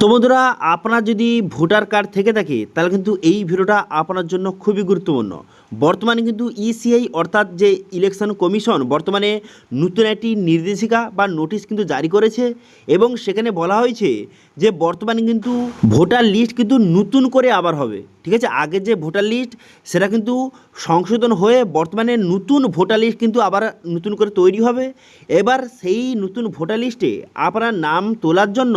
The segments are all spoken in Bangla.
তো বন্ধুরা, আপনার যদি ভোটার কার্ড থেকে থাকে, তাহলে কিন্তু এই ভিডিওটা আপনার জন্য খুবই গুরুত্বপূর্ণ। বর্তমানে কিন্তু ইসিআই অর্থাৎ যে ইলেকশন কমিশন বর্তমানে নতুন একটি নির্দেশিকা বা নোটিশ কিন্তু জারি করেছে এবং সেখানে বলা হয়েছে যে বর্তমানে কিন্তু ভোটার লিস্ট কিন্তু নতুন করে আবার হবে। ঠিক আছে? আগের যে ভোটার লিস্ট সেটা কিন্তু সংশোধন হয়ে বর্তমানে নতুন ভোটার লিস্ট কিন্তু আবার নতুন করে তৈরি হবে। এবার সেই নতুন ভোটার লিস্টে আপনার নাম তোলার জন্য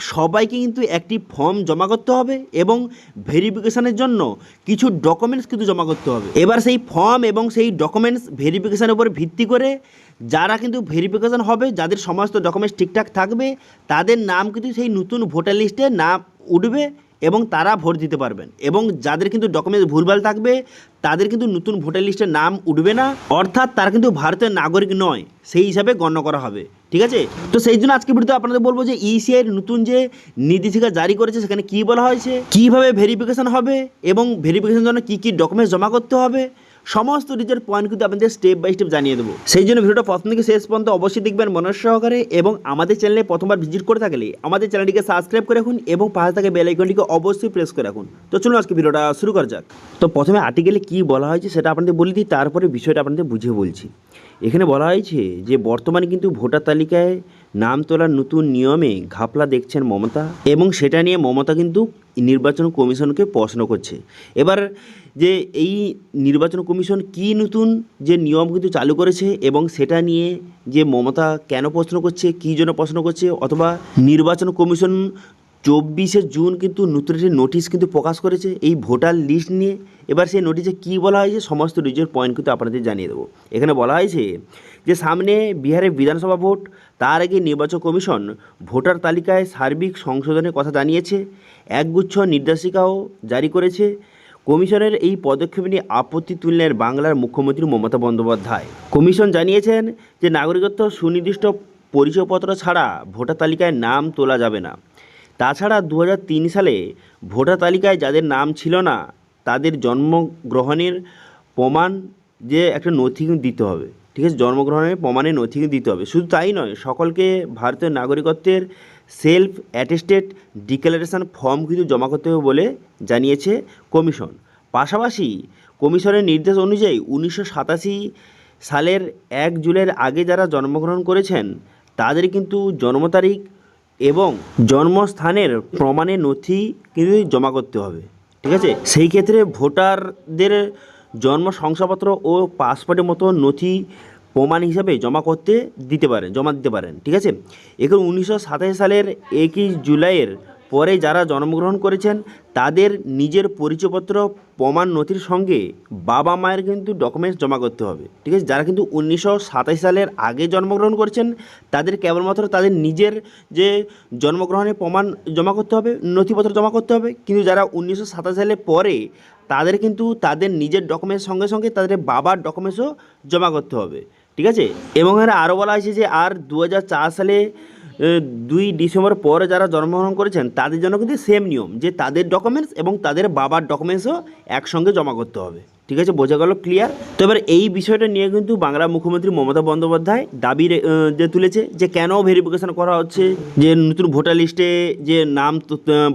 সবাইকে কিন্তু একটি ফর্ম জমা করতে হবে এবং ভেরিফিকেশনের জন্য কিছু ডকুমেন্টস কিন্তু জমা করতে হবে। এবার সেই ফর্ম এবং সেই ডকুমেন্টস ভেরিফিকেশনের উপর ভিত্তি করে যারা কিন্তু ভেরিফিকেশন হবে, যাদের সমস্ত ডকুমেন্টস ঠিকঠাক থাকবে, তাদের নাম কিন্তু সেই নতুন ভোটার লিস্টে নাম উঠবে এবং তারা ভোট দিতে পারবেন। এবং যাদের কিন্তু ডকুমেন্টস ভুলভাল থাকবে, তাদের কিন্তু নতুন ভোটার লিস্টে নাম উঠবে না। অর্থাৎ তারা কিন্তু ভারতের নাগরিক নয়, সেই হিসাবে গণ্য করা হবে। ঠিক আছে? তো সেই জন্য আজকে ভিডিওতে আপনাদের বলব যে ইসিআই এর নতুন যে নির্দেশিকা জারি করেছে, সেখানে কি বলা হয়েছে? কীভাবে ভেরিফিকেশন হবে এবং ভেরিফিকেশন জন্য কি কি ডকুমেন্টস জমা করতে হবে? সমস্ত ডিটেল পয়েন্ট কিন্তু আপনাদের স্টেপ বাই স্টেপ জানিয়ে দেবো। সেই জন্য ভিডিওটা প্রথম থেকে শেষ পর্যন্ত অবশ্যই দেখবেন মনোজ সহকারে এবং আমাদের চ্যানেলে প্রথমবার ভিজিট করে থাকলে আমাদের চ্যানেলটিকে সাবস্ক্রাইব করে রাখুন এবং পাশে থাকা বেল আইকনটিকে অবশ্যই প্রেস করে রাখুন। তো চলুন আজকে ভিডিওটা শুরু করা যাক। তো প্রথমে আর্টিকেলে কি বলা হয়েছে সেটা আপনাদের বলে দিই, তারপরে বিষয়টা আপনাদের বুঝিয়ে বলছি। এখানে বলা হয়েছে যে বর্তমানে কিন্তু ভোটার তালিকায় নাম তোলার নতুন নিয়মে ঘাপলা দেখছেন মমতা এবং সেটা নিয়ে মমতা কিন্তু নির্বাচন কমিশনকে প্রশ্ন করছে। এবার যে এই নির্বাচন কমিশন কি নতুন যে নিয়ম কিন্তু চালু করেছে এবং সেটা নিয়ে যে মমতা কেন প্রশ্ন করছে, কী জন্য প্রশ্ন করছে অথবা নির্বাচন কমিশন চব্বিশে জুন কিন্তু নতুন একটি নোটিশ কিন্তু প্রকাশ করেছে, এই ভোটার লিস্ট নিয়ে এবার সেই নোটিশে কী বলা হয়েছে সমস্ত ডিজের পয়েন্ট কিন্তু আপনাদের জানিয়ে দেবো। এখানে বলা হয়েছে যে সামনে বিহারের বিধানসভা ভোট তার আগে নির্বাচন কমিশন ভোটার তালিকায় সার্বিক সংশোধনের কথা জানিয়েছে, একগুচ্ছ নির্দেশিকাও জারি করেছে, কমিশনের এই পদক্ষেপ নিয়ে আপত্তি তুললেন বাংলার মুখ্যমন্ত্রী মমতা বন্দ্যোপাধ্যায়। কমিশন জানিয়েছেন যে নাগরিকত্ব সুনির্দিষ্ট পরিচয়পত্র ছাড়া ভোটার তালিকায় নাম তোলা যাবে না। তাছাড়া দু হাজার তিন সালে ভোটার তালিকায় যাদের নাম ছিল না, তাদের জন্মগ্রহণের প্রমাণ যে একটা নথি দিতে হবে, ঠিক আছে? জন্মগ্রহণের প্রমাণের নথি দিতে হবে। শুধু তাই নয়, সকলকে ভারতীয় নাগরিকত্বের সেলফ অ্যাটেস্টেড ডিক্লারেশন ফর্ম কিন্তু জমা করতে হবে বলে জানিয়েছে কমিশন। পাশাপাশি কমিশনের নির্দেশ অনুযায়ী উনিশশো সাতাশি সালের এক জুলাইয়ের আগে যারা জন্মগ্রহণ করেছেন, তাদের কিন্তু জন্ম তারিখ এবং জন্মস্থানের প্রমাণের নথি কিন্তু জমা করতে হবে, ঠিক আছে? সেই ক্ষেত্রে ভোটারদের জন্ম শংসাপত্র ও পাসপোর্টের মতো নথি প্রমাণ হিসাবে জমা করতে দিতে পারেন, জমা দিতে পারেন, ঠিক আছে? এখন উনিশশো সাতাশি সালের একই জুলাইয়ের পরে যারা জন্মগ্রহণ করেছেন, তাদের নিজের পরিচয়পত্র, প্রমাণ নথির সঙ্গে বাবা মায়ের কিন্তু ডকুমেন্টস জমা করতে হবে। ঠিক আছে? যারা কিন্তু উনিশশো সাতাশি সালের আগে জন্মগ্রহণ করেছেন, তাদের কেবলমাত্র তাদের নিজের যে জন্মগ্রহণের প্রমাণ জমা করতে হবে, নথিপত্র জমা করতে হবে। কিন্তু যারা উনিশশো সালের পরে, তাদের কিন্তু তাদের নিজের ডকুমেন্টস সঙ্গে সঙ্গে তাদের বাবার ডকুমেন্টসও জমা করতে হবে। ঠিক আছে? এবং এখানে আরও বলা হয়েছে যে, আর দু হাজার চার সালে দুই ডিসেম্বর পরে যারা জন্মগ্রহণ করেছেন, তাদের জন্য কিন্তু সেম নিয়ম, যে তাদের ডকুমেন্টস এবং তাদের বাবার ডকুমেন্টসও একসঙ্গে জমা করতে হবে। ঠিক আছে? বোঝা গেল ক্লিয়ার তো এবার এই বিষয়টা নিয়ে কিন্তু বাংলা মুখ্যমন্ত্রী মমতা বন্দ্যোপাধ্যায় দাবি যে তুলেছে, যে কেন ভেরিফিকেশন করা হচ্ছে, যে নতুন ভোটার লিস্টে যে নাম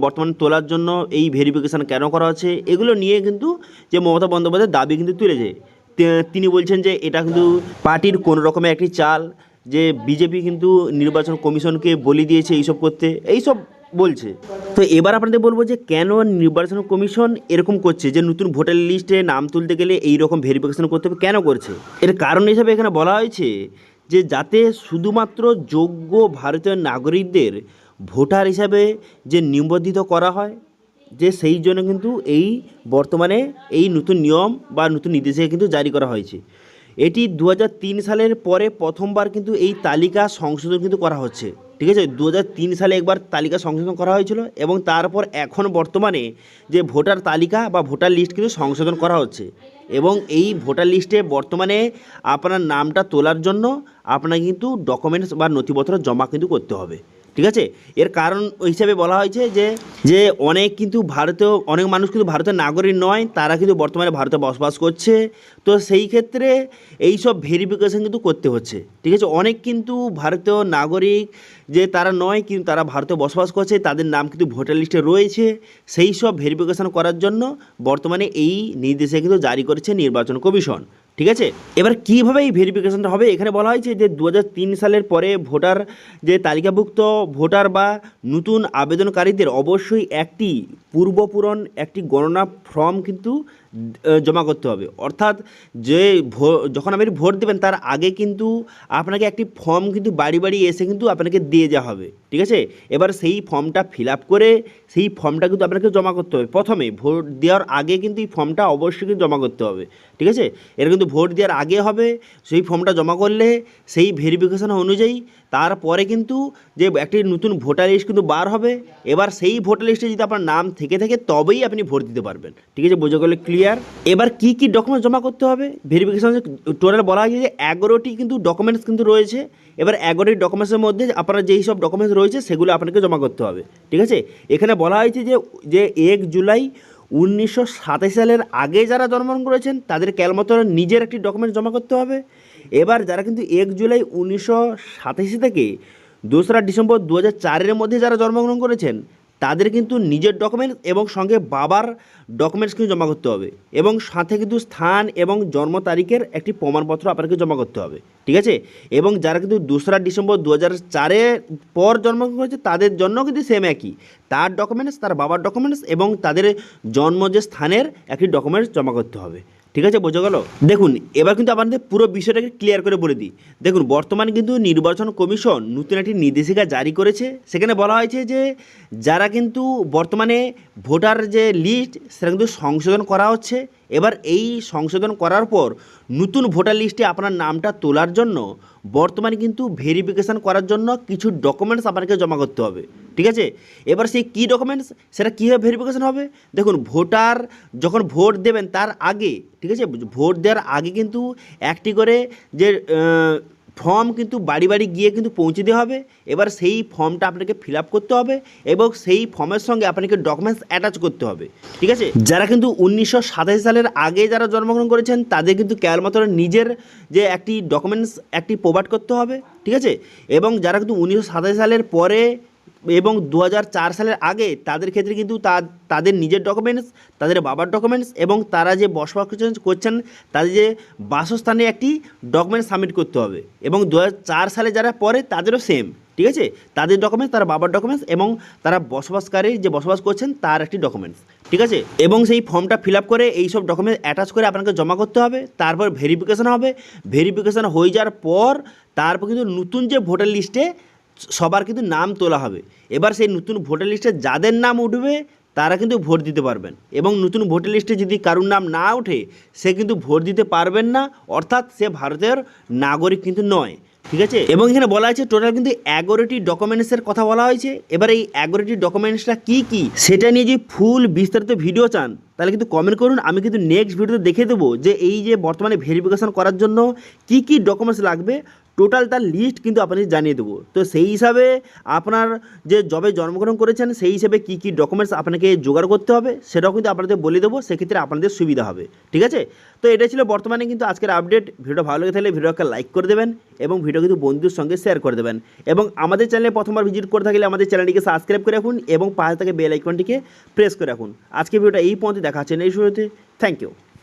বর্তমানে তোলার জন্য এই ভেরিফিকেশন কেন করা হচ্ছে, এগুলো নিয়ে কিন্তু যে মমতা বন্দ্যোপাধ্যায় দাবি কিন্তু তুলেছে। তিনি বলছেন যে এটা কিন্তু পার্টির কোনো রকমের একটি চাল যে বিজেপি কিন্তু নির্বাচন কমিশনকে বলি দিয়েছে এইসব করতে, এইসব বলছে। তো এবার আপনাদের বলব যে কেন নির্বাচন কমিশন এরকম করছে যে নতুন ভোটার লিস্টে নাম তুলতে গেলে এই রকম ভেরিফিকেশন করতে হবে, কেন করছে? এর কারণ হিসাবে এখানে বলা হয়েছে যে যাতে শুধুমাত্র যোগ্য ভারতীয় নাগরিকদের ভোটার হিসাবে যে নিবন্ধিত করা হয়, যে সেই জন্য কিন্তু এই বর্তমানে এই নতুন নিয়ম বা নতুন নির্দেশিকা কিন্তু জারি করা হয়েছে। এটি দু হাজার তিন সালের পরে প্রথমবার কিন্তু এই তালিকা সংশোধন কিন্তু করা হচ্ছে। ঠিক আছে? দু হাজার তিন সালে একবার তালিকা সংশোধন করা হয়েছিল এবং তারপর এখন বর্তমানে যে ভোটার তালিকা বা ভোটার লিস্ট কিন্তু সংশোধন করা হচ্ছে। এবং এই ভোটার লিস্টে বর্তমানে আপনার নামটা তোলার জন্য আপনাকে কিন্তু ডকুমেন্টস বা নথিপত্র জমা কিন্তু করতে হবে। ঠিক আছে? এর কারণ হিসাবে বলা হয়েছে যে যে অনেক কিন্তু ভারতীয়, অনেক মানুষ কিন্তু ভারতের নাগরিক নয়, তারা কিন্তু বর্তমানে ভারতে বসবাস করছে। তো সেই ক্ষেত্রে এই সব ভেরিফিকেশন কিন্তু করতে হচ্ছে। ঠিক আছে? অনেক কিন্তু ভারতীয় নাগরিক যে তারা নয়, কিন্তু তারা ভারতে বসবাস করছে, তাদের নাম কিন্তু ভোটার লিস্টে রয়েছে। সেই সব ভেরিফিকেশন করার জন্য বর্তমানে এই নির্দেশে কিন্তু জারি করেছে নির্বাচন কমিশন। ঠিক আছে? এবার কীভাবে এই ভেরিফিকেশানটা হবে? এখানে বলা হয়েছে যে দু হাজার তিন সালের পরে ভোটার, যে তালিকাভুক্ত ভোটার বা নতুন আবেদনকারীদের অবশ্যই একটি পূর্বপূরণ, একটি গণনা ফর্ম কিন্তু জমা করতে হবে। অর্থাৎ যে যখন আপনি ভোট দেবেন, তার আগে কিন্তু আপনাকে একটি ফর্ম কিন্তু বাড়ি বাড়ি এসে কিন্তু আপনাকে দিয়ে যাওয়া হবে। ঠিক আছে? এবার সেই ফর্মটা ফিল করে সেই ফর্মটা কিন্তু আপনাকে জমা করতে হবে। প্রথমে ভোট দেওয়ার আগে কিন্তু এই ফর্মটা অবশ্যই কিন্তু জমা করতে হবে। ঠিক আছে? এটা কিন্তু ভোট দেওয়ার আগে হবে, সেই ফর্মটা জমা করলে সেই ভেরিফিকেশন অনুযায়ী তারপরে কিন্তু যে একটি নতুন ভোটার লিস্ট কিন্তু বার হবে, এবার সেই ভোটার লিস্টে যদি আপনার নাম থেকে থাকে, তবেই আপনি ভোট দিতে পারবেন। ঠিক আছে, বোঝা গেলে ক্লিয়ার এবার কি কি ডকুমেন্টস জমা করতে হবে? ভেরিফিকেশন টোটাল বলা হয়েছে যে এগারোটি কিন্তু ডকুমেন্টস কিন্তু রয়েছে। এবার এগারোটি ডকুমেন্টসের মধ্যে আপনার যেই সব ডকুমেন্টস রয়েছে, সেগুলো আপনাকে জমা করতে হবে। ঠিক আছে? এখানে বলা হয়েছে যে যে এক জুলাই উনিশশো সাতাশ সালের আগে যারা জন্মগ্রহণ করেছেন, তাদের কেলমতো নিজের একটি ডকুমেন্ট জমা করতে হবে। এবার যারা কিন্তু এক জুলাই উনিশশো সাতাশি থেকে দোসরা ডিসেম্বর দু হাজার চারের মধ্যে যারা জন্মগ্রহণ করেছেন তাদের কিন্তু নিজের ডকুমেন্টস এবং সঙ্গে বাবার ডকুমেন্টস কিন্তু জমা করতে হবে এবং সাথে কিন্তু স্থান এবং জন্ম তারিখের একটি প্রমাণপত্র আপনাকে জমা করতে হবে, ঠিক আছে? এবং যারা কিন্তু দোসরা ডিসেম্বর দু হাজার চারের পর জন্মগ্রহণ করেছে তাদের জন্য কিন্তু সেম একই। তার ডকুমেন্টস তার বাবার ডকুমেন্টস এবং তাদের জন্ম যে স্থানের একটি ডকুমেন্টস জমা করতে হবে। ঠিক আছে, বোঝা গেল? দেখুন, এবার কিন্তু আপনাদের পুরো বিষয়টাকে ক্লিয়ার করে বলে দিই। দেখুন, বর্তমানে কিন্তু নির্বাচন কমিশন নতুন একটি নির্দেশিকা জারি করেছে। সেখানে বলা হয়েছে যে, যারা কিন্তু বর্তমানে ভোটার যে লিস্ট সেটা কিন্তু সংশোধন করা হচ্ছে। এবার এই সংশোধন করার পর নতুন ভোটার লিস্টে আপনার নামটা তোলার জন্য বর্তমানে কিন্তু ভেরিফিকেশান করার জন্য কিছু ডকুমেন্টস আপনাকে জমা করতে হবে, ঠিক আছে? এবার সেই কী ডকুমেন্টস সেটা কীভাবে ভেরিফিকেশান হবে? দেখুন, ভোটার যখন ভোট দেবেন তার আগে, ঠিক আছে? ভোট দেওয়ার আগে কিন্তু একটি করে যে ফর্ম কিন্তু বাড়ি বাড়ি গিয়ে কিন্তু পৌঁছে দেওয়া হবে। এবার সেই ফর্মটা আপনাকে ফিল করতে হবে এবং সেই ফর্মের সঙ্গে আপনাকে ডকুমেন্টস অ্যাটাচ করতে হবে। ঠিক আছে? যারা কিন্তু উনিশশো সাতাশি সালের আগে যারা জন্মগ্রহণ করেছেন, তাদের কিন্তু কেবলমাত্র নিজের যে একটি ডকুমেন্টস একটি প্রোভাইড করতে হবে। ঠিক আছে? এবং যারা কিন্তু উনিশশো সাতাশি সালের পরে এবং দু সালের আগে তাদের ক্ষেত্রে কিন্তু তা- তাদের নিজের ডকুমেন্টস তাদের বাবার ডকুমেন্টস এবং তারা যে বসবাস করছেন তাদের যে বাসস্থানে একটি ডকুমেন্টস সাবমিট করতে হবে। এবং দু সালে যারা পরে তাদেরও সেম ঠিক আছে? তাদের ডকুমেন্টস তার বাবার ডকুমেন্টস এবং তারা বসবাসকারী যে বসবাস করছেন, তার একটি ডকুমেন্টস ঠিক আছে? এবং সেই ফর্মটা ফিল আপ করে এই সব ডকুমেন্টস অ্যাটাচ করে আপনাকে জমা করতে হবে। তারপর ভেরিফিকেশন হবে। ভেরিফিকেশন হয়ে যাওয়ার পর, তারপর কিন্তু নতুন যে ভোটার লিস্টে সবার কিন্তু নাম তোলা হবে। এবার সেই নতুন ভোটার লিস্টে যাদের নাম উঠবে, তারা কিন্তু ভোট দিতে পারবেন। এবং নতুন ভোটার লিস্টে যদি কারুর নাম না ওঠে, সে কিন্তু ভোট দিতে পারবেন না। অর্থাৎ সে ভারতের নাগরিক কিন্তু নয়। ঠিক আছে? এবং এখানে বলা আছে টোটাল কিন্তু এগারোটি ডকুমেন্টসের কথা বলা হয়েছে। এবার এই এগারোটি ডকুমেন্টসটা কি কি? সেটা নিয়ে যদি ফুল বিস্তারিত ভিডিও চান, তাহলে কিন্তু কমেন্ট করুন। আমি কিন্তু নেক্সট ভিডিওতে দেখে দেবো যে এই যে বর্তমানে ভেরিফিকেশন করার জন্য কি কি ডকুমেন্টস লাগবে। টোটাল তার লিস্ট কিন্তু আপনাকে জানিয়ে দেবো। তো সেই হিসাবে আপনার যে জবে জন্মগ্রহণ করেছেন, সেই হিসাবে কী কী ডকুমেন্টস আপনাকে জোগাড় করতে হবে, সেটাও কিন্তু আপনাদের বলে দেবো, সেক্ষেত্রে আপনাদের সুবিধা হবে। ঠিক আছে? তো এটা ছিল বর্তমানে কিন্তু আজকের আপডেট ভিডিওটা ভালো লেগে থাকলে ভিডিওকে লাইক করে দেবেন এবং ভিডিও কিন্তু বন্ধুর সঙ্গে শেয়ার করে দেবেন। এবং আমাদের চ্যানেলে প্রথমবার ভিজিট করে থাকলে আমাদের চ্যানেলটিকে সাবস্ক্রাইব করে রাখুন এবং পাশে থেকে বেল আইকনটিকে প্রেস করে রাখুন। আজকে ভিডিওটা এই পর্যন্ত, দেখা হচ্ছে এই শুরুতে থ্যাংক ইউ